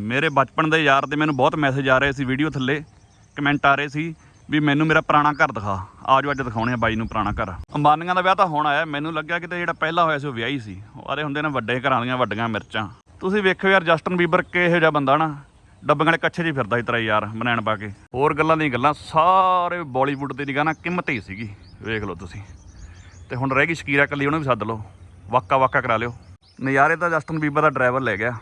ਮੇਰੇ ਬਚਪਨ ਦੇ ਯਾਰ ਦੇ ਮੈਨੂੰ ਬਹੁਤ ਮੈਸੇਜ ਆ ਰਹੇ ਸੀ ਵੀਡੀਓ ਥੱਲੇ ਕਮੈਂਟ ਆ ਰਹੇ ਸੀ ਵੀ ਮੈਨੂੰ ਮੇਰਾ ਪੁਰਾਣਾ ਘਰ ਦਿਖਾ। ਆਜੋ ਅੱਜ ਦਿਖਾਉਣੇ ਆ ਬਾਈ ਨੂੰ ਪੁਰਾਣਾ ਘਰ। ਅੰਬਾਨੀਆਂ ਦਾ ਵਿਆਹ ਤਾਂ ਹੁਣ ਆਇਆ, ਮੈਨੂੰ ਲੱਗਿਆ ਕਿ ਜਿਹੜਾ ਪਹਿਲਾ ਹੋਇਆ ਸੀ ਉਹ ਵਿਆਹੀ ਸੀ। ਉਹ ਆਰੇ ਹੁੰਦੇ ਨੇ ਵੱਡੇ ਘਰਾਂ ਦੀਆਂ ਵੱਡੀਆਂ ਮਿਰਚਾਂ। ਤੁਸੀਂ ਵੇਖੋ ਯਾਰ, ਜਸਟਨ ਬੀਬਰ ਕਿਹੋ ਜਿਹਾ ਬੰਦਾ ਨਾ ਡੱਬੇ ਵਾਲੇ ਕੱਛੇ 'ਚ ਫਿਰਦਾ ਸੀ ਤੇਰਾ ਯਾਰ ਬਨੈਣ ਪਾ ਕੇ। ਹੋਰ ਗੱਲਾਂ ਦੀਆਂ ਗੱਲਾਂ ਸਾਰੇ ਬਾਲੀਵੁੱਡ ਦੀ ਨਿਗਾਹ ਨਾਲ ਕੀਮਤ ਹੀ ਸੀਗੀ, ਵੇਖ ਲਓ ਤੁਸੀਂ। ਤੇ ਹੁਣ ਰਹਿ ਗਈ ਸ਼ਕੀਰਾ ਕੱਲੀ ਉਹਨੂੰ ਵੀ ਸੱਦ ਲਓ। ਵਾਕਾ ਵਾਕਾ ਕਰਾ ਲਿਓ। ਨਜ਼ਾਰੇ ਤਾਂ ਜਸਟਨ ਬੀਬਰ ਦਾ ਡਰਾਈਵਰ ਲੈ ਗਿਆ।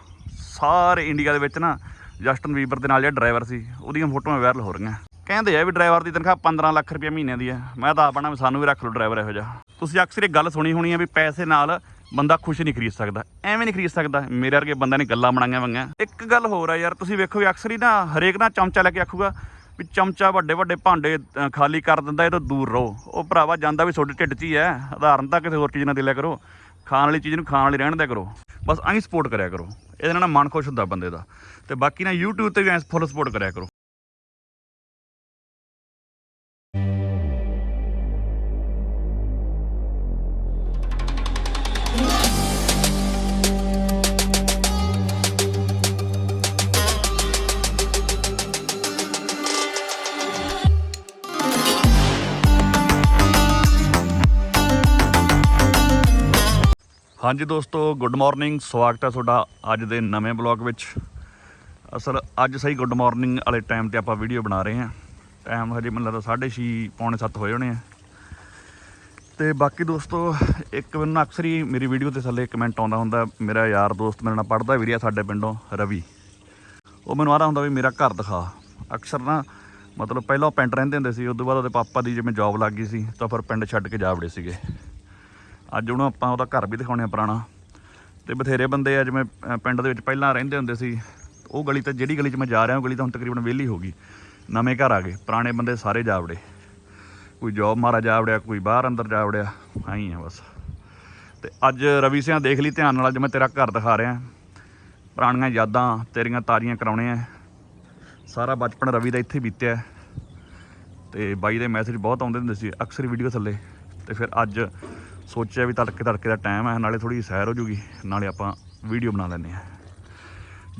ਸਾਰੇ ਇੰਡੀਆ ਦੇ ਵਿੱਚ ਨਾ ਜਸਟਨ ਬੀਬਰ ਦੇ ਨਾਲ ਜਿਹੜਾ ਡਰਾਈਵਰ ਸੀ, ਉਹਦੀਆਂ ਫੋਟੋਆਂ ਵਾਇਰਲ ਹੋ ਰਹੀਆਂ। ਕਹਿੰਦੇ ਆ ਵੀ ਡਰਾਈਵਰ ਦੀ ਤਨਖਾਹ 15 ਲੱਖ ਰੁਪਏ ਮਹੀਨੇ ਦੀ ਹੈ ਮੈਂ ਤਾਂ ਆਪਣਾ ਵੀ ਸਾਨੂੰ ਵੀ ਰੱਖ ਲਓ ਡਰਾਈਵਰ ਇਹੋ ਜਿਹਾ। ਤੁਸੀਂ ਅਕਸਰ ਇਹ ਗੱਲ ਸੁਣੀ ਹੋਣੀ ਹੈ ਵੀ ਪੈਸੇ ਨਾਲ ਬੰਦਾ ਖੁਸ਼ ਨਹੀਂ ਖਰੀਦ ਸਕਦਾ। ਐਵੇਂ ਨਹੀਂ ਖਰੀਦ ਸਕਦਾ। ਮੇਰੇ ਵਰਗੇ ਬੰਦਾ ਨੇ ਗੱਲਾਂ ਬਣਾਈਆਂ ਵੰਗੀਆਂ ਇੱਕ ਗੱਲ ਹੋਰ ਆ ਯਾਰ, ਤੁਸੀਂ ਵੇਖੋ ਵੀ ਅਕਸਰ ਹੀ ਨਾ ਹਰੇਕ ਨਾ ਚਮਚਾ ਲੈ ਕੇ ਆਖੂਗਾ ਵੀ ਚਮਚਾ ਵੱਡੇ ਵੱਡੇ ਭਾਂਡੇ ਖਾਲੀ ਕਰ ਦਿੰਦਾ, ਇਹ ਤੋਂ ਦੂਰ ਰਹੋ। ਉਹ ਭਰਾਵਾ ਜਾਂਦਾ ਵੀ ਤੁਹਾਡੇ ਢਿੱਡ 'ਚ ਹੀ ਹੈ। ਉਦਾਹਰਨ ਤਾਂ ਕਿਸੇ ਹੋਰ ਚੀਜ਼ ਨਾਲ ਦੇ ਲਿਆ ਕਰੋ। ਖਾਣ ਵਾਲੀ ਚੀਜ਼ ਨੂੰ ਖਾਣ ਵਾਲੀ ਰਹਿਣ ਦਿਆ ਕਰੋ। ਬਸ ਐਂ ਸਪੋਰਟ ਕਰਿਆ ਕਰੋ। ਇਹਦੇ ਨਾਲ ਮਨ ਖੁਸ਼ ਹੁੰਦਾ ਬੰਦੇ ਦਾ। ਤੇ ਬਾਕੀ ਨਾ YouTube ਤੇ ਵੀ ਐਂ ਫੁੱਲ ਸਪੋਰਟ ਕਰਿਆ ਕਰੋ। ਹਾਂਜੀ ਦੋਸਤੋ ਗੁੱਡ ਮਾਰਨਿੰਗ ਸਵਾਗਤ ਹੈ ਤੁਹਾਡਾ ਅੱਜ ਦੇ ਨਵੇਂ ਬਲੌਗ ਵਿੱਚ। ਅਸਲ ਅੱਜ ਸਹੀ ਗੁੱਡ ਮਾਰਨਿੰਗ ਵਾਲੇ ਟਾਈਮ ਤੇ ਆਪਾਂ ਵੀਡੀਓ ਬਣਾ ਰਹੇ ਹਾਂ। ਟਾਈਮ ਹਜੇ ਮੈਨੂੰ ਲੱਗਦਾ 6:30 ਪੌਣੇ 7 ਹੋਏ ਹੋਣੇ ਆ। ਤੇ ਬਾਕੀ ਦੋਸਤੋ, ਇੱਕ ਮੈਨੂੰ ਨਾ ਅਕਸਰ ਹੀ ਮੇਰੀ ਵੀਡੀਓ ਤੇ ਥੱਲੇ ਕਮੈਂਟ ਆਉਂਦਾ ਹੁੰਦਾ, ਮੇਰਾ ਯਾਰ ਦੋਸਤ ਮੇਰੇ ਨਾਲ ਪੜਦਾ ਵੀ ਰਿਹਾ ਸਾਡੇ ਪਿੰਡੋਂ, ਰਵੀ। ਉਹ ਮੈਨੂੰ ਆਦਾ ਹੁੰਦਾ ਵੀ ਮੇਰਾ ਘਰ ਦਿਖਾ। ਅਕਸਰ ਨਾ ਮਤਲਬ ਪਹਿਲਾਂ ਉਹ ਪਿੰਡ ਰਹਿੰਦੇ ਹੁੰਦੇ ਸੀ ਉਸ ਤੋਂ ਬਾਅਦ ਉਹਦੇ ਪਾਪਾ ਦੀ ਜਿਵੇਂ ਜੌਬ ਲੱਗ ਗਈ ਸੀ, ਤਾਂ ਫਿਰ ਪਿੰਡ ਛੱਡ ਕੇ ਜਾ ਵੜੇ ਸੀਗੇ। ਅੱਜ ਉਹਨੂੰ ਆਪਾਂ ਉਹਦਾ ਘਰ ਵੀ ਦਿਖਾਉਣੇ ਆ ਪੁਰਾਣਾ। ਤੇ ਬਥੇਰੇ ਬੰਦੇ ਆ, ਜਿਵੇਂ ਪਿੰਡ ਦੇ ਵਿੱਚ ਪਹਿਲਾਂ ਰਹਿੰਦੇ ਹੁੰਦੇ ਸੀ। ਉਹ ਗਲੀ ਤਾਂ ਜਿਹੜੀ ਗਲੀ 'ਚ ਮੈਂ ਜਾ ਰਿਹਾ, ਉਹ ਗਲੀ ਤਾਂ ਹੁਣ ਤਕਰੀਬਨ ਵਿਹਲੀ ਹੋ ਗਈ। ਨਵੇਂ ਘਰ ਆ ਗਏ। ਪੁਰਾਣੇ ਬੰਦੇ ਸਾਰੇ ਜਾ ਵੜੇ। ਕੋਈ ਜੌਬ ਮਾਰਾ ਜਾ ਵੜਿਆ, ਕੋਈ ਬਾਹਰ ਅੰਦਰ ਜਾ ਵੜਿਆ ਆਈ ਆ ਬਸ। ਤੇ ਅੱਜ ਰਵੀ ਸਿਆਂ ਦੇਖ ਲਈ ਧਿਆਨ ਨਾਲ, ਅੱਜ ਮੈਂ ਤੇਰਾ ਘਰ ਦਿਖਾ ਰਿਹਾ। ਪੁਰਾਣੀਆਂ ਯਾਦਾਂ, ਤੇਰੀਆਂ ਤਾਰੀਆਂ ਕਰਾਉਣੇ ਆ। ਸਾਰਾ ਬਚਪਨ ਰਵੀ ਦਾ ਇੱਥੇ ਬੀਤਿਆ। ਹੈ। ਤੇ ਬਾਈ ਦੇ ਮੈਸੇਜ ਬਹੁਤ ਆਉਂਦੇ ਹੁੰਦੇ ਸੀ, ਅਕਸਰ ਵੀਡੀਓ ਥੱਲੇ। ਤੇ ਫਿਰ ਅੱਜ ਸੋਚਿਆ ਵੀ ਤੜਕੇ ਤੜਕੇ ਦਾ ਟਾਈਮ ਹੈ ਨਾਲੇ ਥੋੜੀ ਸੈਰ ਹੋ ਜੂਗੀ ਨਾਲੇ ਆਪਾਂ ਵੀਡੀਓ ਬਣਾ ਲੈਂਦੇ ਆ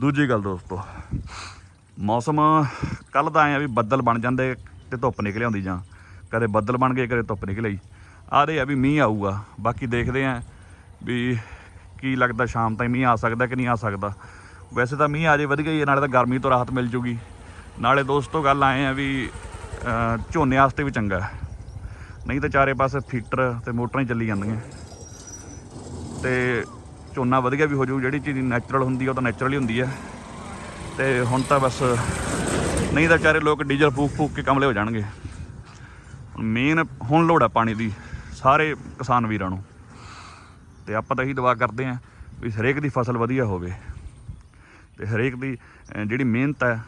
ਦੂਜੀ ਗੱਲ ਦੋਸਤੋ ਮੌਸਮ ਕੱਲ ਦਾ ਆਇਆ ਵੀ ਬੱਦਲ ਬਣ ਜਾਂਦੇ ਤੇ ਧੁੱਪ ਨਿਕਲ ਆਉਂਦੀ ਜਾਂ ਕਦੇ ਬੱਦਲ ਬਣ ਗਏ ਕਦੇ ਧੁੱਪ ਨਿਕਲ ਆਈ। ਆਦੇ ਆ ਵੀ ਮੀਂਹ ਆਊਗਾ ਬਾਕੀ ਦੇਖਦੇ ਆ ਵੀ ਕੀ ਲੱਗਦਾ ਸ਼ਾਮ ਤਾਈਂ ਮੀਂਹ ਆ ਸਕਦਾ ਕਿ ਨਹੀਂ ਆ ਸਕਦਾ। ਵੈਸੇ ਤਾਂ ਮੀਂਹ ਆ ਜੇ ਵਧੀਆ ਹੀ ਹੈ, ਨਾਲੇ ਤਾਂ ਗਰਮੀ ਤੋਂ ਰਾਹਤ ਮਿਲ ਜੂਗੀ। ਨਾਲੇ ਦੋਸਤੋ ਗੱਲ ਆਏ ਆ ਵੀ ਝੋਨੇ ਵਾਸਤੇ ਵੀ ਚੰਗਾ ਨਹੀਂ ਤਾਂ ਚਾਰੇ ਪਾਸੇ ਫੀਟਰ ਤੇ ਮੋਟਰਾਂ ਹੀ ਚੱਲੀ ਜਾਂਦੀਆਂ। ਤੇ ਝੋਨਾ ਵਧੀਆ ਵੀ ਹੋ ਜਾਊ ਜਿਹੜੀ ਚੀਜ਼ ਨੈਚੁਰਲ ਹੁੰਦੀ ਆ, ਉਹ ਤਾਂ ਨੈਚੁਰਲ ਹੀ ਹੁੰਦੀ ਹੈ ਤੇ ਹੁਣ ਤਾਂ ਬਸ ਨਹੀਂ ਤਾਂ ਚਾਰੇ ਲੋਕ ਡੀਜ਼ਲ ਫੂਕ ਫੂਕ ਕੇ ਕਮਲੇ ਹੋ ਜਾਣਗੇ। ਮੇਨ ਹੁਣ ਲੋੜ ਆ ਪਾਣੀ ਦੀ, ਸਾਰੇ ਕਿਸਾਨ ਵੀਰਾਂ ਨੂੰ। ਤੇ ਆਪਾਂ ਤਾਂ ਇਹੀ ਦੁਆ ਕਰਦੇ ਆਂ ਵੀ ਹਰੇਕ ਦੀ ਫਸਲ ਵਧੀਆ ਹੋਵੇ। ਤੇ ਹਰੇਕ ਦੀ ਜਿਹੜੀ ਮਿਹਨਤ ਹੈ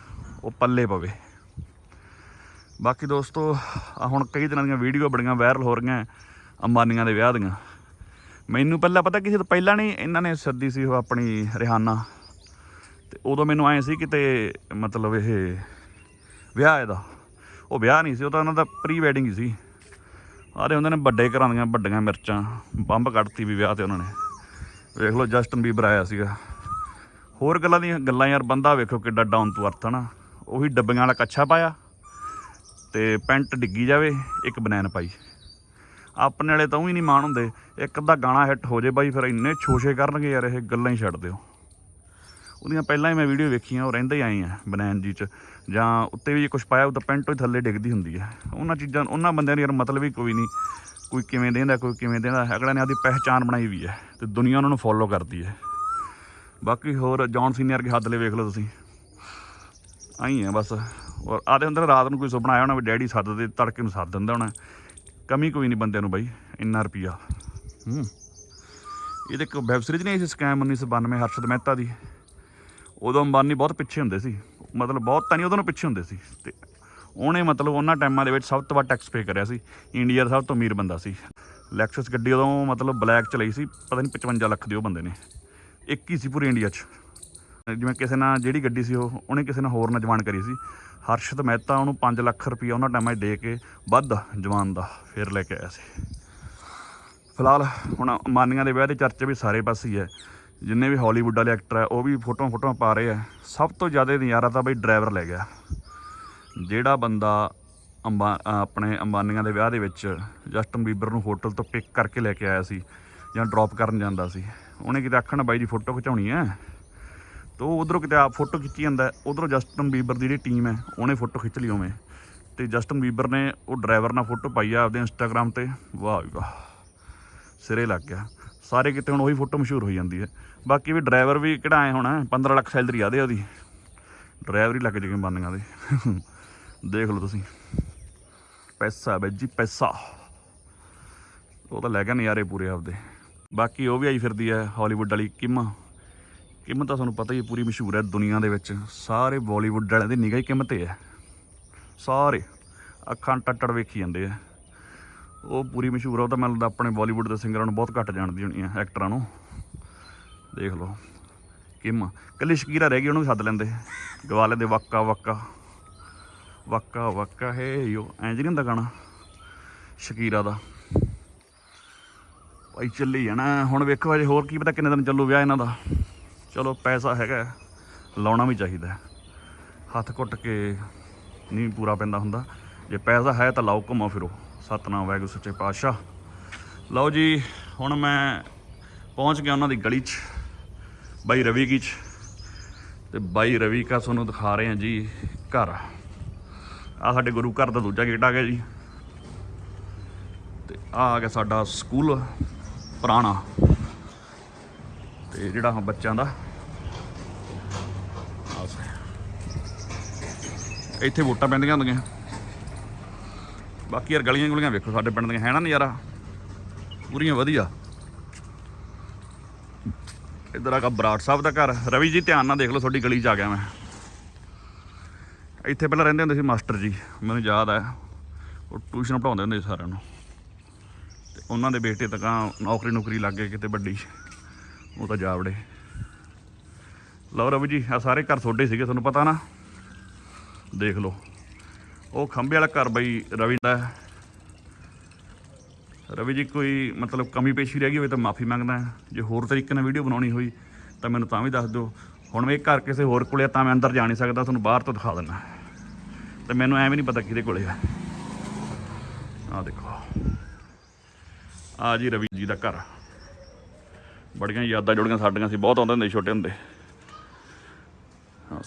ਉਹ ਪੱਲੇ ਪਵੇ। ਬਾਕੀ ਦੋਸਤੋ, ਆਹ ਹੁਣ ਕਈ ਦਿਨਾਂ ਦੀਆਂ ਵੀਡੀਓ ਬੜੀਆਂ ਵਾਇਰਲ ਹੋ ਰਹੀਆਂ ਅੰਬਾਨੀਆਂ ਦੇ ਵਿਆਹ ਦੀਆਂ। ਮੈਨੂੰ ਪਹਿਲਾਂ ਪਤਾ ਕਿਸੇ ਤੋਂ ਪਹਿਲਾਂ ਨਹੀਂ ਇਹਨਾਂ ਨੇ ਸੱਦੀ ਸੀ ਉਹ ਆਪਣੀ ਰਿਹਾਨਾ। ਤੇ ਉਦੋਂ ਮੈਨੂੰ ਆਏ ਸੀ ਕਿਤੇ ਮਤਲਬ ਇਹ ਵਿਆਹ ਇਹਦਾ। ਉਹ ਵਿਆਹ ਨਹੀਂ ਸੀ, ਉਹ ਤਾਂ ਉਹਨਾਂ ਦਾ ਪ੍ਰੀ ਵੈਡਿੰਗ ਹੀ ਸੀ। ਆਰੇ ਉਹਨਾਂ ਨੇ ਵੱਡੇ ਘਰਾਂ ਦੀਆਂ ਵੱਡੀਆਂ ਮਿਰਚਾਂ ਬੰਬ ਕੱਢਤੀ ਵੀ ਵਿਆਹ ਤੇ ਉਹਨਾਂ ਨੇ। ਵੇਖ ਲਓ, ਜਸਟਨ ਬੀਬਰ ਆਇਆ ਸੀਗਾ। ਹੋਰ ਗੱਲਾਂ ਦੀਆਂ ਗੱਲਾਂ ਯਾਰ, ਬੰਦਾ ਵੇਖੋ ਕਿੱਡਾ ਡਾਊਨ ਟੂ ਅਰਥ ਹਨਾ ਉਹੀ ਡੱਬੀਆਂ ਵਾਲਾ ਕੱਛਾ ਪਾਇਆ। ਤੇ ਪੈਂਟ ਡਿੱਗੀ ਜਾਵੇ, ਇੱਕ ਬਨੈਨ ਪਾਈ। ਆਪਣੇ ਵਾਲੇ ਤਾਂ ਉਹੀ ਨਹੀਂ ਮਾਣ ਹੁੰਦੇ। ਇੱਕ ਅੱਧਾ ਗਾਣਾ ਹਿੱਟ ਹੋ ਜੇ ਬਾਈ, ਫਿਰ ਇੰਨੇ ਛੋਸ਼ੇ ਕਰਨਗੇ ਯਾਰ, ਇਹ ਗੱਲਾਂ ਹੀ ਛੱਡ ਦਿਓ। ਉਹਦੀਆਂ ਪਹਿਲਾਂ ਹੀ ਮੈਂ ਵੀਡੀਓ ਵੇਖੀਆਂ, ਉਹ ਰਹਿੰਦੇ ਹੀ ਆਏ ਆ ਬਨੈਨ ਜੀ ਚ। ਜਾਂ ਉੱਤੇ ਵੀ ਕੁਝ ਪਾਇਆ ਉਹ ਤਾਂ ਪੈਂਟ ਹੀ ਥੱਲੇ ਡਿੱਗਦੀ ਹੁੰਦੀ ਹੈ ਉਹਨਾਂ ਚੀਜ਼ਾਂ, ਉਹਨਾਂ ਬੰਦਿਆਂ ਨੂੰ ਯਾਰ ਮਤਲਬ ਹੀ ਕੋਈ ਨਹੀਂ। ਕੋਈ ਕਿਵੇਂ ਦੇਂਦਾ, ਕੋਈ ਕਿਵੇਂ ਦੇਂਦਾ। ਅਗਲੇ ਨੇ ਆਪਦੀ ਪਹਿਚਾਨ ਬਣਾਈ ਵੀ ਹੈ ਤੇ ਦੁਨੀਆ ਉਹਨਾਂ ਨੂੰ ਫੋਲੋ ਕਰਦੀ ਹੈ ਬਾਕੀ ਹੋਰ ਜੌਨ ਸੀਨੀਅਰ ਕੇ ਹੱਦ ਲੈ ਵੇਖ ਲਓ ਤੁਸੀਂ। ਆਈ ਆ ਬਸ। ਔਰ ਆਦੇ ਹੁੰਦੇ ਨੇ ਰਾਤ ਨੂੰ ਕੋਈ ਸੁਪਨਾ ਆਇਆ ਹੋਣਾ ਵੀ ਡੈਡੀ ਸੱਦ ਦੇ ਤੜਕੇ ਨੂੰ ਸੱਦ ਦਿੰਦਾ ਹੋਣਾ। ਕਮੀ ਕੋਈ ਨਹੀਂ ਬੰਦਿਆਂ ਨੂੰ ਬਾਈ ਇੰਨਾ ਰੁਪਿਆ ਹੂੰ। ਇਹਦੇ ਇੱਕ ਵੈਬ ਸੀਰੀਜ਼ ਨਹੀਂ ਸੀ ਸਕੈਮ 1992 ਹਰਸ਼ਦ ਮਹਿਤਾ ਦੀ। ਉਦੋਂ ਅੰਬਾਨੀ ਬਹੁਤ ਪਿੱਛੇ ਹੁੰਦੇ ਸੀ। ਮਤਲਬ ਬਹੁਤ ਤਾਂ ਨਹੀਂ ਉਦੋਂ ਪਿੱਛੇ ਹੁੰਦੇ ਸੀ। ਤੇ ਉਹਨੇ ਮਤਲਬ ਉਹਨਾਂ ਟਾਈਮਾਂ ਦੇ ਵਿੱਚ ਸਭ ਤੋਂ ਵੱਧ ਟੈਕਸ ਪੇ ਕਰਿਆ ਸੀ। ਇੰਡੀਆ ਦਾ ਸਭ ਤੋਂ ਅਮੀਰ ਬੰਦਾ ਸੀ। ਲੈਕਸਸ ਗੱਡੀ ਉਦੋਂ ਮਤਲਬ ਬਲੈਕ ਚ ਲਈ ਸੀ ਪਤਾ ਨਹੀਂ 55 ਲੱਖ ਦੀ ਉਹ ਬੰਦੇ ਨੇ। ਇੱਕ ਹੀ ਸੀ ਪੂਰੀ ਇੰਡੀਆ 'ਚ। ਜਿਵੇਂ ਕਿਸੇ ਨਾਲ ਜਿਹੜੀ ਗੱਡੀ ਸੀ ਉਹ ਉਹਨੇ ਕਿਸੇ ਨਾਲ ਹੋਰ ਨਾਲ ਜਵਾਨ ਕਰੀ ਸੀ। ਹਰਸ਼ਦ ਮਹਿਤਾ ਉਹਨੂੰ 5 ਲੱਖ ਰੁਪਈਆ ਉਹਨਾਂ ਟਾਈਮਾਂ 'ਚ ਦੇ ਕੇ ਵੱਧ ਜਵਾਨ ਦਾ ਫਿਰ ਲੈ ਕੇ ਆਇਆ ਸੀ। ਫਿਲਹਾਲ ਹੁਣ ਮਾਨੀਆਂ ਦੇ ਵਿਆਹ ਦੇ ਚਰਚੇ ਵੀ ਸਾਰੇ ਪਾਸੇ ਹੀ ਹੈ। ਜਿੰਨੇ ਵੀ ਹਾਲੀਵੁੱਡ ਵਾਲੇ ਐਕਟਰ ਆ ਉਹ ਵੀ ਫੋਟੋਆਂ ਫੋਟੋਆਂ ਪਾ ਰਹੇ ਆ ਸਭ ਤੋਂ ਜ਼ਿਆਦਾ ਨਜ਼ਾਰਾ ਤਾਂ ਬਈ ਡਰਾਈਵਰ ਲੈ ਗਿਆ। ਜਿਹੜਾ ਬੰਦਾ ਅੰਬਾ ਆਪਣੇ ਅੰਬਾਨੀਆਂ ਦੇ ਵਿਆਹ ਦੇ ਵਿੱਚ ਜਸਟਨ ਬੀਬਰ ਨੂੰ ਹੋਟਲ ਤੋਂ ਪਿਕ ਕਰਕੇ ਲੈ ਕੇ ਆਇਆ ਸੀ ਜਾਂ ਡ੍ਰੌਪ ਕਰਨ ਜਾਂਦਾ ਸੀ, ਉਹਨੇ ਕਿਤੇ ਆਖਣ ਬਾਈ ਜੀ ਫੋਟੋ ਖਿਚਾਉਣੀ ਹੈ? ਤੋ ਉਧਰੋਂ ਕਿਤੇ ਆਪ ਫੋਟੋ ਖਿੱਚੀ ਜਾਂਦਾ ਉਧਰੋਂ ਜਸਟਨ ਬੀਬਰ ਦੀ ਜਿਹੜੀ ਟੀਮ ਹੈ, ਉਹਨੇ ਫੋਟੋ ਖਿੱਚ ਲਈ ਉਵੇਂ। ਤੇ ਜਸਟਨ ਬੀਬਰ ਨੇ ਉਹ ਡਰਾਈਵਰ ਨਾਲ ਫੋਟੋ ਪਾਈ ਆ ਆਪਦੇ ਇੰਸਟਾਗ੍ਰam ਤੇ। ਵਾਹ ਵਾਹ, ਸਿਰੇ ਲੱਗ ਗਿਆ। ਸਾਰੇ ਕਿਤੇ ਹੁਣ ਉਹੀ ਫੋਟੋ ਮਸ਼ਹੂਰ ਹੋਈ ਜਾਂਦੀ ਹੈ। ਬਾਕੀ ਵੀ ਡਰਾਈਵਰ ਵੀ ਕਿਹੜਾ ਆਏ ਹੋਣਾ 15 ਲੱਖ ਸੈਲਰੀ ਆਦੇ ਉਹਦੀ। ਡਰਾਈਵਰ ਹੀ ਲੱਗ ਜਗੇ ਬੰਦੀਆਂ ਦੇ। ਦੇਖ ਲਓ ਤੁਸੀਂ। ਪੈਸਾ ਬਈ ਜੀ, ਪੈਸਾ। ਉਹ ਤਾਂ ਲੈ ਗਿਆ ਨਜ਼ਾਰੇ ਪੂਰੇ ਆਪਦੇ। ਬਾਕੀ ਉਹ ਵੀ ਆਈ ਫਿਰਦੀ ਹੈ, ਹਾਲੀਵੁੱਡ ਵਾਲੀ ਕਿਮ। ਕਿਮ ਤਾਂ ਤੁਹਾਨੂੰ ਪਤਾ ਹੀ ਪੂਰੀ ਮਸ਼ਹੂਰ ਹੈ ਦੁਨੀਆ ਦੇ ਵਿੱਚ। ਸਾਰੇ ਬਾਲੀਵੁੱਡ ਵਾਲਿਆਂ ਦੀ ਨਿਗਾਹ ਹੀ ਕਿਮ ਤੇ ਹੈ। ਸਾਰੇ ਅੱਖਾਂ ਟੱਟੜ ਵੇਖੀ ਜਾਂਦੇ ਆ। ਉਹ ਪੂਰੀ ਮਸ਼ਹੂਰ ਆ, ਉਹ ਤਾਂ ਮੈਨੂੰ ਲੱਗਦਾ ਆਪਣੇ ਬਾਲੀਵੁੱਡ ਦੇ ਸਿੰਗਰਾਂ ਨੂੰ ਬਹੁਤ ਘੱਟ ਜਾਣਦੀ ਹੋਣੀ ਆ, ਐਕਟਰਾਂ ਨੂੰ। ਦੇਖ ਲਓ, ਕਿਮ, ਕੱਲੀ ਸ਼ਕੀਰਾ ਰਹਿ ਗਈ, ਉਹਨੂੰ ਵੀ ਸੱਦ ਲੈਂਦੇ। ਗਵਾ ਲੈਂਦੇ ਵਾਕਾ ਵਾਕਾ ਵਾਕਾ ਵਾਕਾ, ਹੈ ਯੋ, ਐਂ ਜੀ ਨਹੀਂ ਹੁੰਦਾ ਗਾਣਾ, ਸ਼ਕੀਰਾ ਦਾ। ਭਾਈ ਚੱਲੀ ਜਾਣਾ, ਹੁਣ ਵੇਖੋ ਅਜੇ ਹੋਰ ਕੀ ਪਤਾ ਕਿੰਨੇ ਦਿਨ ਚੱਲੂ ਵਿਆਹ ਇਹਨਾਂ ਦਾ। ਚਲੋ ਪੈਸਾ ਹੈਗਾ ਲਾਉਣਾ ਵੀ ਚਾਹੀਦਾ ਹੱਥ ਘੁੱਟ ਕੇ ਨਹੀਂ ਪੂਰਾ ਪੈਂਦਾ ਹੁੰਦਾ। ਜੇ ਪੈਸਾ ਹੈ ਤਾਂ ਲਾਓ, ਘੁੰਮੋ ਫਿਰੋ। ਸਤਨਾਮ, ਵਾਹਿਗੁਰੂ, ਸੱਚੇ ਪਾਤਸ਼ਾਹ। ਲਓ ਜੀ, ਹੁਣ ਮੈਂ ਪਹੁੰਚ ਗਿਆ ਉਹਨਾਂ ਦੀ ਗਲੀ 'ਚ, ਬਾਈ ਰਵੀ ਕੀ 'ਚ। ਤੇ ਬਾਈ ਰਵੀ ਕਾ ਤੁਹਾਨੂੰ ਦਿਖਾ ਰਹੇ ਹਾਂ ਜੀ ਘਰ। ਆ ਸਾਡੇ ਗੁਰੂ ਘਰ ਦਾ ਦੂਜਾ ਗੇਟ ਆ ਗਿਆ ਜੀ। ਤੇ ਆ ਆ ਗਿਆ ਸਾਡਾ ਸਕੂਲ, ਪੁਰਾਣਾ। ਤੇ ਜਿਹੜਾ ਹੁਣ ਬੱਚਿਆਂ ਦਾ। ਇੱਥੇ ਵੋਟਾਂ ਪੈਂਦੀਆਂ ਹੁੰਦੀਆਂ। ਬਾਕੀ ਯਾਰ ਗਲੀਆਂ ਗੁਲੀਆਂ ਵੇਖੋ, ਸਾਡੇ ਪਿੰਡ ਦੀਆਂ, ਹੈ ਨਾ ਨਜ਼ਾਰਾ? ਪੂਰੀਆਂ ਵਧੀਆ। ਇੱਧਰ ਆ ਬਰਾੜ ਸਾਹਿਬ ਦਾ ਘਰ। ਰਵੀ ਜੀ, ਧਿਆਨ ਨਾਲ ਦੇਖ ਲਓ, ਤੁਹਾਡੀ ਗਲੀ 'ਚ ਆ ਗਿਆ ਮੈਂ। ਇੱਥੇ ਪਹਿਲਾਂ ਰਹਿੰਦੇ ਹੁੰਦੇ ਸੀ ਮਾਸਟਰ ਜੀ। ਮੈਨੂੰ ਯਾਦ ਹੈ ਉਹ ਟਿਊਸ਼ਨ ਪੜਾਉਂਦੇ ਹੁੰਦੇ ਸੀ ਸਾਰਿਆਂ ਨੂੰ। ਤੇ ਉਹਨਾਂ ਦੇ ਬੇਟੇ ਤਾਂ ਨੌਕਰੀ ਨੌਕਰੀ ਲੱਗ ਗਏ ਕਿਤੇ ਵੱਡੀ। ਉਹ ਤਾਂ ਜਾਵੜੇ ਲਓ ਰਵੀ ਜੀ ਆ ਸਾਰੇ ਘਰ ਤੁਹਾਡੇ ਸੀਗੇ, ਤੁਹਾਨੂੰ ਪਤਾ ਨਾ? ਦੇਖ ਲਓ। ਉਹ ਖੰਭੇ ਵਾਲਾ ਘਰ ਬਈ ਰਵੀ ਦਾ। ਰਵੀ ਜੀ, ਕੋਈ ਮਤਲਬ ਕਮੀ ਪੇਸ਼ੀ ਰਹਿ ਗਈ ਹੋਵੇ ਤਾਂ ਮਾਫੀ ਮੰਗਦਾ ਜੇ ਹੋਰ ਤਰੀਕੇ ਨਾਲ ਵੀਡੀਓ ਬਣਾਉਣੀ ਹੋਈ, ਤਾਂ ਮੈਨੂੰ ਤਾਂ ਵੀ ਦੱਸ ਦਿਓ। ਹੁਣ ਮੈਂ ਇਹ ਘਰ ਕਿਸੇ ਹੋਰ ਕੋਲੇ ਆ, ਤਾਂ ਮੈਂ ਅੰਦਰ ਜਾ ਨਹੀਂ ਸਕਦਾ, ਤੁਹਾਨੂੰ ਬਾਹਰ ਤੋਂ ਦਿਖਾ ਦਿੰਦਾ। ਤੇ ਮੈਨੂੰ ਐਵੇਂ ਨਹੀਂ ਪਤਾ ਕਿਹਦੇ ਕੋਲੇ ਆ। ਆਹ ਦੇਖੋ। ਆ ਜੀ ਰਵੀ ਜੀ ਦਾ ਘਰ। ਬੜੀਆਂ ਯਾਦਾਂ ਜੁੜੀਆਂ ਸਾਡੀਆਂ ਸੀ, ਬਹੁਤ ਆਉਂਦੇ ਹੁੰਦੇ ਛੋਟੇ ਹੁੰਦੇ। ਹਾਂ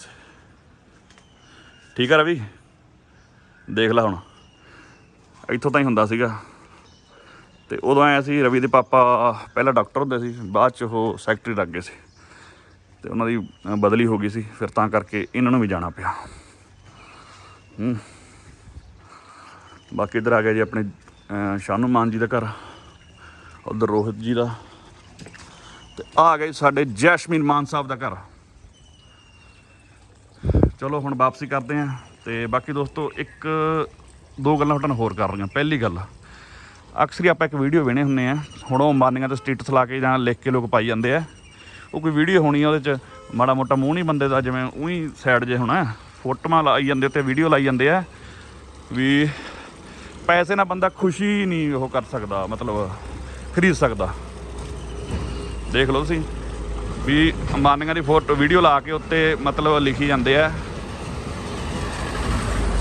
ਠੀਕ ਆ ਰਵੀ? ਦੇਖ ਲੈ ਹੁਣ। ਇੱਥੋਂ ਤਾਂ ਹੀ ਹੁੰਦਾ ਸੀਗਾ। ਤੇ ਉਦੋਂ ਆਇਆ ਸੀ ਰਵੀ ਦੇ ਪਾਪਾ, ਪਹਿਲਾਂ ਡਾਕਟਰ ਹੁੰਦੇ ਸੀ, ਬਾਅਦ ਚ ਉਹ ਸੈਕਟਰੀ ਲੱਗ ਗਏ ਸੀ। ਤੇ ਉਹਨਾਂ ਦੀ ਬਦਲੀ ਹੋ ਗਈ ਸੀ, ਫਿਰ ਤਾਂ ਕਰਕੇ ਇਹਨਾਂ ਨੂੰ ਵੀ ਜਾਣਾ ਪਿਆ। ਹੂੰ। ਬਾਕੀ ਇੱਧਰ ਆ ਗਿਆ ਜੀ ਆਪਣੇ ਸ਼ਾਨੂ ਮਾਨ ਜੀ ਦਾ ਘਰ। ਉਧਰ ਰੋਹਿਤ ਜੀ ਦਾ। ਤੇ ਆ ਗਏ ਸਾਡੇ ਜੈਸ਼ਮੀਨ ਮਾਨ ਸਾਹਿਬ ਦਾ ਘਰ। ਚਲੋ ਹੁਣ ਵਾਪਸੀ ਕਰਦੇ ਆਂ ਤੇ ਬਾਕੀ ਦੋਸਤੋ ਇੱਕ, ਦੋ ਗੱਲਾਂ ਤੁਹਾਡੇ ਨਾਲ ਹੋਰ ਕਰ ਰਹੀਆਂ। ਪਹਿਲੀ ਗੱਲ, ਅਕਸਰ ਹੀ ਆਪਾਂ ਇੱਕ ਵੀਡੀਓ ਵੇਣੇ ਹੁੰਨੇ ਆ ਹੁਣ ਉਹ ਮਾਰਨੀਆਂ ਤੇ ਸਟੇਟਸ ਲਾ ਕੇ ਜਾਂ ਲਿਖ ਕੇ ਲੋਕ ਪਾਈ ਜਾਂਦੇ ਆ। ਉਹ ਕੋਈ ਵੀਡੀਓ ਹੋਣੀ ਆ ਉਹਦੇ ਚ ਮਾੜਾ ਮੋਟਾ ਮੂੰਹ ਨਹੀਂ ਬੰਦੇ ਦਾ, ਜਿਵੇਂ ਉਹੀ ਸਾਈਡ ਜੇ ਹੋਣਾ। ਫੋਟੋਆਂ ਲਾਈ ਜਾਂਦੇ ਤੇ ਵੀਡੀਓ ਲਾਈ ਜਾਂਦੇ ਆ ਵੀ ਪੈਸੇ ਨਾਲ ਬੰਦਾ ਖੁਸ਼ੀ ਨਹੀਂ ਉਹ ਕਰ ਸਕਦਾ, ਮਤਲਬ ਖਰੀਦ ਸਕਦਾ। ਦੇਖ ਲਓ ਤੁਸੀਂ ਵੀ ਅੰਬਾਨੀਆਂ ਦੀ ਫੋਟੋ ਵੀਡੀਓ ਲਾ ਕੇ ਉੱਤੇ ਮਤਲਬ ਲਿਖੀ ਜਾਂਦੇ ਆ,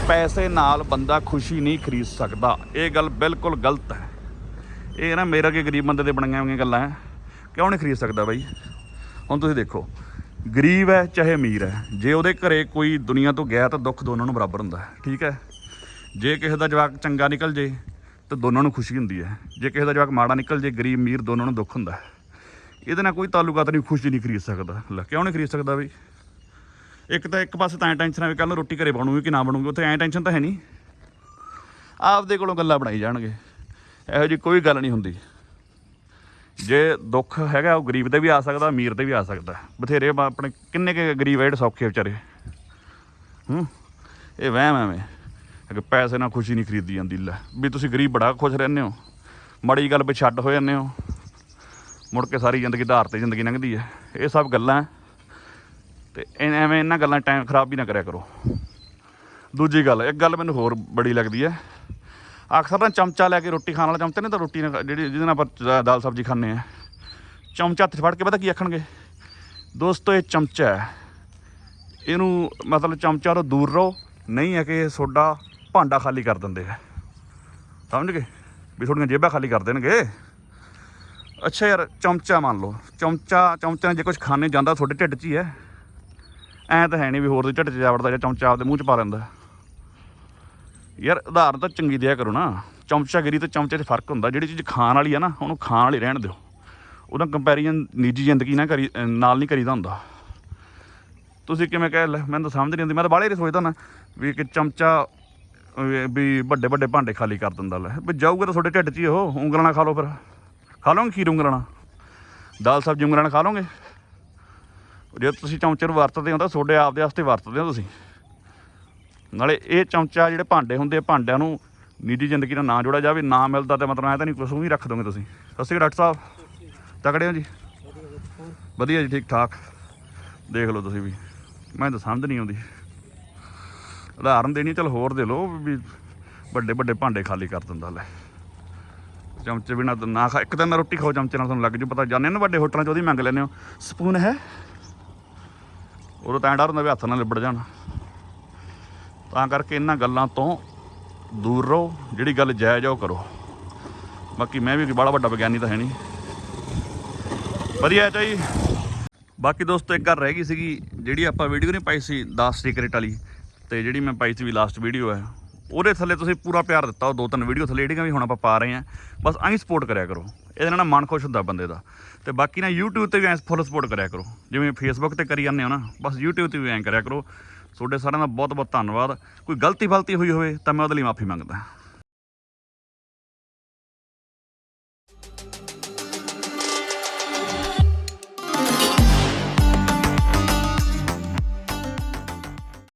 ਪੈਸੇ ਨਾਲ ਬੰਦਾ ਖੁਸ਼ੀ ਨਹੀਂ ਖਰੀਦ ਸਕਦਾ। ਇਹ ਗੱਲ ਬਿਲਕੁਲ ਗਲਤ ਹੈ। ਇਹ ਨਾ ਮੇਰੇ ਅੱਗੇ ਗਰੀਬ ਬੰਦੇ ਦੇ ਬਣੀਆਂ ਹੋਈਆਂ ਗੱਲਾਂ ਹੈ। ਕਿਉਂ ਨਹੀਂ ਖਰੀਦ ਸਕਦਾ ਬਾਈ? ਹੁਣ ਤੁਸੀਂ ਦੇਖੋ, ਗਰੀਬ ਹੈ ਚਾਹੇ ਅਮੀਰ ਹੈ। ਜੇ ਉਹਦੇ ਘਰੇ ਕੋਈ ਦੁਨੀਆ ਤੋਂ ਗਿਆ ਤਾਂ ਦੁੱਖ ਦੋਨਾਂ ਨੂੰ ਬਰਾਬਰ ਹੁੰਦਾ ਠੀਕ ਹੈ? ਜੇ ਕਿਸੇ ਦਾ ਜਵਾਕ ਚੰਗਾ ਨਿਕਲ ਜੇ, ਤਾਂ ਦੋਨਾਂ ਨੂੰ ਖੁਸ਼ੀ ਹੁੰਦੀ ਹੈ। ਜੇ ਕਿਸੇ ਦਾ ਜਵਾਕ ਮਾੜਾ ਨਿਕਲ ਜੇ, ਗਰੀਬ ਅਮੀਰ ਦੋਨਾਂ ਨੂੰ ਦੁੱਖ ਹੁੰਦਾ ਹੈ। ਇਹਦੇ ਨਾਲ ਕੋਈ ਤਾਲੁਕਾਤ ਨਹੀਂ, ਖੁਸ਼ੀ ਨਹੀਂ ਖਰੀਦ ਸਕਦਾ। ਲੈ, ਕਿਉਂ ਨਹੀਂ ਖਰੀਦ ਸਕਦਾ ਬਈ? ਇੱਕ ਤਾਂ ਇੱਕ ਪਾਸੇ ਤਾਂ ਐਂ ਟੈਨਸ਼ਨ ਆ ਵੀ ਕੱਲ ਨੂੰ ਰੋਟੀ ਘਰੇ ਬਣੂਗੀ ਕਿ ਨਾ ਬਣੂਗੀ, ਉੱਥੇ ਐਂ ਟੈਨਸ਼ਨ ਤਾਂ ਹੈ ਨਹੀਂ। ਆਪਦੇ ਕੋਲੋਂ ਗੱਲਾਂ ਬਣਾਈ ਜਾਣਗੇ। ਇਹੋ ਜੀ ਕੋਈ ਗੱਲ ਨਹੀਂ ਹੁੰਦੀ। ਜੇ ਦੁੱਖ ਹੈਗਾ, ਉਹ ਗਰੀਬ 'ਤੇ ਵੀ ਆ ਸਕਦਾ, ਅਮੀਰ 'ਤੇ ਵੀ ਆ ਸਕਦਾ। ਬਥੇਰੇ ਆਪਣੇ ਕਿੰਨੇ ਕੁ ਗਰੀਬ ਆ ਜਿਹੜੇ ਸੌਖੇ ਵਿਚਾਰੇ। ਹੂੰ? ਇਹ ਵਹਿਮ ਐਵੇਂ। ਕਿ ਪੈਸੇ ਨਾਲ ਖੁਸ਼ੀ ਨਹੀਂ ਖਰੀਦੀ ਜਾਂਦੀ, ਲੈ। ਵੀ ਤੁਸੀਂ ਗਰੀਬ ਬੜਾ ਖੁਸ਼ ਰਹਿੰਦੇ ਹੋ। ਮਾੜੀ ਗੱਲ ਵੀ ਛੱਡ ਹੋ ਜਾਂਦੇ ਹੋ। ਮੁੜ ਕੇ ਸਾਰੀ ਜ਼ਿੰਦਗੀ ਧਾਰ ਤੇ ਜ਼ਿੰਦਗੀ ਲੰਘਦੀ ਹੈ। ਇਹ ਸਭ ਗੱਲਾਂ ਹੈ। ਤੇ ਐਵੇਂ ਇਹਨਾਂ ਗੱਲਾਂ ਟਾਈਮ ਖਰਾਬ ਵੀ ਨਾ ਕਰਿਆ ਕਰੋ। ਦੂਜੀ ਗੱਲ, ਇੱਕ ਗੱਲ ਮੈਨੂੰ ਹੋਰ ਬੜੀ ਲੱਗਦੀ ਹੈ। ਅਕਸਰ ਨਾ ਚਮਚਾ ਲੈ ਕੇ ਰੋਟੀ ਖਾਣ ਵਾਲਾ ਚਮਚਾ ਨਹੀਂ ਤਾਂ ਰੋਟੀ ਜਿਹੜੀ ਜਿਹਦੇ ਨਾਲ ਆਪਾਂ ਦਾਲ ਸਬਜ਼ੀ ਖਾਂਦੇ ਆ ਚਮਚਾ ਹੱਥ ਫੜ ਕੇ ਪਤਾ ਕੀ ਆਖਣਗੇ? ਦੋਸਤੋ, ਇਹ ਚਮਚਾ ਹੈ। ਇਹਨੂੰ ਮਤਲਬ ਚਮਚਾ ਤੋਂ ਦੂਰ ਰਹੋ, ਨਹੀਂ ਹੈ ਕਿ ਤੁਹਾਡਾ ਭਾਂਡਾ ਖਾਲੀ ਕਰ ਦਿੰਦੇ ਆ ਸਮਝ ਗਏ? ਵੀ ਤੁਹਾਡੀਆਂ ਜੇਬਾਂ ਖਾਲੀ ਕਰ ਦੇਣਗੇ। ਅੱਛਾ ਯਾਰ, ਚਮਚਾ ਮੰਨ ਲਓ। ਚਮਚਾ ਚਮਚਾ ਨਾਲ ਜੇ ਕੁਝ ਖਾਣੇ ਜਾਂਦਾ, ਤੁਹਾਡੇ ਢਿੱਡ 'ਚ ਹੀ ਹੈ। ਐਂ ਤਾਂ ਹੈ ਨਹੀਂ ਵੀ ਹੋਰ ਦੇ ਢਿੱਡ 'ਚ ਜਾ ਵੜਦਾ ਜਾਂ ਚਮਚਾ ਆਪਦੇ ਮੂੰਹ 'ਚ ਪਾ ਲੈਂਦਾ। ਯਾਰ, ਉਦਾਹਰਨ ਤਾਂ ਚੰਗੀ ਦਿਆ ਕਰੋ ਨਾ। ਚਮਚਾਗਿਰੀ ਤੇ ਚਮਚੇ 'ਚ ਫ਼ਰਕ ਹੁੰਦਾ। ਜਿਹੜੀ ਚੀਜ਼ ਖਾਣ ਵਾਲੀ ਆ ਨਾ, ਉਹਨੂੰ ਖਾਣ ਵਾਲੀ ਰਹਿਣ ਦਿਓ। ਉਹਦਾ ਕੰਪੈਰੀਜ਼ਨ ਨਿੱਜੀ ਜ਼ਿੰਦਗੀ ਨਾਲ ਕਰੀ ਨਾਲ ਨਹੀਂ ਕਰੀਦਾ ਹੁੰਦਾ। ਤੁਸੀਂ ਕਿਵੇਂ ਕਹਿ ਲੈ, ਮੈਨੂੰ ਤਾਂ ਸਮਝ ਨਹੀਂ ਆਉਂਦੀ। ਮੈਂ ਤਾਂ ਬਾਹਲੇ ਹੀ ਸੋਚਦਾ ਨਾ ਵੀ ਕਿ ਚਮਚਾ ਵੀ ਵੱਡੇ ਵੱਡੇ ਭਾਂਡੇ ਖਾਲੀ ਕਰ ਦਿੰਦਾ ਲੈ। ਵੀ ਜਾਊਗਾ ਤਾਂ ਤੁਹਾਡੇ ਢਿੱਡ 'ਚ ਹੀ ਉਹ, ਉਂਗਲਾਂ ਨਾਲ ਖਾ ਲਓ ਫਿਰ। ਖਾ ਲਓਗੇ ਖੀਰ ਉਂਗਲਾਂ ਦਾਲ ਸਬਜ਼ੀ ਉਂਗਲਾਂ ਨਾਲ ਖਾ ਲਓਗੇ? ਜੇ ਤੁਸੀਂ ਚਮਚੇ ਨੂੰ ਵਰਤਦੇ ਹੋ ਤਾਂ ਤੁਹਾਡੇ ਆਪਦੇ ਵਾਸਤੇ ਵਰਤਦੇ ਹੋ ਤੁਸੀਂ। ਨਾਲੇ ਇਹ ਚਮਚਾ ਜਿਹੜੇ ਭਾਂਡੇ ਹੁੰਦੇ ਭਾਂਡਿਆਂ ਨੂੰ ਨਿੱਜੀ ਜ਼ਿੰਦਗੀ ਨਾਲ ਨਾ ਜੋੜਿਆ ਜਾਵੇ, ਨਾ ਮਿਲਦਾ ਤੇ ਮਤਲਬ ਐ ਤਾਂ ਨਹੀਂ ਕੁਛ ਵੀ ਰੱਖ ਦੋਗੇ ਤੁਸੀਂ। ਸਤਿ ਸ਼੍ਰੀ ਅਕਾਲ ਡਾਕਟਰ ਸਾਹਿਬ। ਤਕੜੇ ਹੋ ਜੀ? ਵਧੀਆ ਜੀ, ਠੀਕ ਠਾਕ। ਦੇਖ ਲਓ ਤੁਸੀਂ ਵੀ। ਮੈਂ ਤਾਂ ਸਮਝ ਨਹੀਂ ਆਉਂਦੀ। ਉਦਾਹਰਨ ਦੇਣੀ, ਚਲ ਹੋਰ ਦੇ ਲਓ ਵੀ ਵੱਡੇ ਵੱਡੇ ਭਾਂਡੇ ਖਾਲੀ ਕਰ ਦਿੰਦਾ ਲੈ। ਚਮਚੇ ਬਿਨਾ ਤਾਂ ਨਾ ਖਾ ਇੱਕ ਦਿਨ ਰੋਟੀ ਖਾਓ ਚਮਚੇ ਨਾਲ ਤੁਹਾਨੂੰ ਲੱਗ ਜੂ, ਪਤਾ ਜਾਂਦੇ ਨਾ ਵੱਡੇ ਹੋਟਲਾਂ 'ਚ, ਉਹਦੀ ਮੰਗ ਲੈਂਦੇ ਹੋ। ਸਪੂਨ ਹੈ। ਉਦੋਂ ਤਾਂ ਐਂ ਡਰ ਹੁੰਦਾ ਵੀ ਹੱਥ ਨਾਲ ਲਿਬੜ ਜਾਣ। ਤਾਂ ਕਰਕੇ ਇਹਨਾਂ ਗੱਲਾਂ ਤੋਂ ਦੂਰ ਰਹੋ, ਜਿਹੜੀ ਗੱਲ ਜਾਇਜ਼ ਆ ਉਹ ਕਰੋ। ਬਾਕੀ ਮੈਂ ਵੀ ਬੜਾ ਵੱਡਾ ਵਿਗਿਆਨੀ ਤਾਂ ਹੈ ਨਹੀਂ। ਵਧੀਆ ਚਾਹੀ। ਬਾਕੀ ਦੋਸਤੋ, ਇੱਕ ਗੱਲ ਰਹਿ ਗਈ ਸੀਗੀ, ਜਿਹੜੀ ਆਪਾਂ ਵੀਡੀਓ ਨਹੀਂ ਪਾਈ ਸੀ 10 ਸੀਕ੍ਰੇਟ ਵਾਲੀ। ਤੇ ਜਿਹੜੀ ਮੈਂ ਪਾਈ ਸੀ ਵੀ ਲਾਸਟ ਵੀਡੀਓ ਹੈ ਉਹਦੇ ਥੱਲੇ ਤੁਸੀਂ ਪੂਰਾ ਪਿਆਰ ਦਿੱਤਾ, ਉਹ ਦੋ ਤਿੰਨ ਵੀਡੀਓ ਥੱਲੇ ਜਿਹੜੀਆਂ ਵੀ ਹੁਣ ਆਪਾਂ ਪਾ ਰਹੇ ਹਾਂ। ਬਸ ਐਂ ਸਪੋਰਟ ਕਰਿਆ ਕਰੋ। ਇਹਦੇ ਨਾਲ ਮਨ ਖੁਸ਼ ਹੁੰਦਾ ਬੰਦੇ ਦਾ। ਤੇ ਬਾਕੀ ਨਾ YouTube ਤੇ ਵੀ ਐਂ ਫੁੱਲ ਸਪੋਰਟ ਕਰਿਆ ਕਰੋ। ਜਿਵੇਂ Facebook ਤੇ ਕਰੀ ਜਾਂਦੇ ਹੋ ਨਾ, ਬਸ YouTube ਤੇ ਵੀ ਐਂ ਕਰਿਆ ਕਰੋ। ਤੁਹਾਡੇ ਸਾਰਿਆਂ ਦਾ ਬਹੁਤ ਬਹੁਤ ਧੰਨਵਾਦ। ਕੋਈ ਗਲਤੀ ਫਲਤੀ ਹੋਈ ਹੋਵੇ ਤਾਂ ਮੈਂ ਉਹਦੇ ਲਈ ਮਾਫੀ ਮੰਗਦਾ।